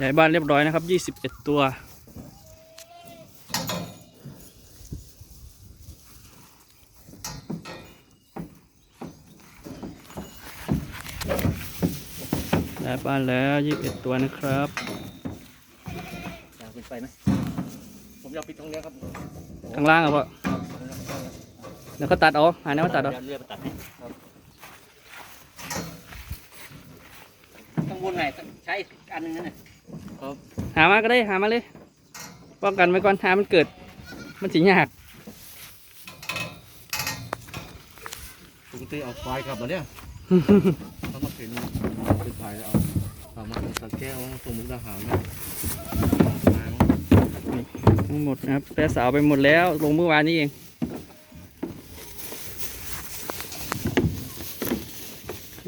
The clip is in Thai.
ย้ายบ้านเรียบร้อยนะครับยี่สิบเอ็ดตัวย้ายบ้านแล้วยี่สิบเอ็ดตัวนะครับอยากปิดไฟไหมผมอยากปิดตรงเนี้ยครับข้างล่างอะพ่อเดี๋ยวเขาตัดเอาหาแนวตัดเอาเเลื่อยมาตัดให้ครับข้างบนไหนใช้อันหนึงนั่นน่ะ ครับหามาก็ได้หามาเลยป้องกันไว้ก่อนหามันเกิด มันสิยากปกติเอาควายกลับมาเนี่ยเขามาเข็นเป็นควายแล้วเอาเอามาตะแก้วมาส่งมุกดาหารเนี่ยมาเนอะทั้งหมดนะครับแต่สาวไปหมดแล้วลงเมื่อวานนี้เองโอเค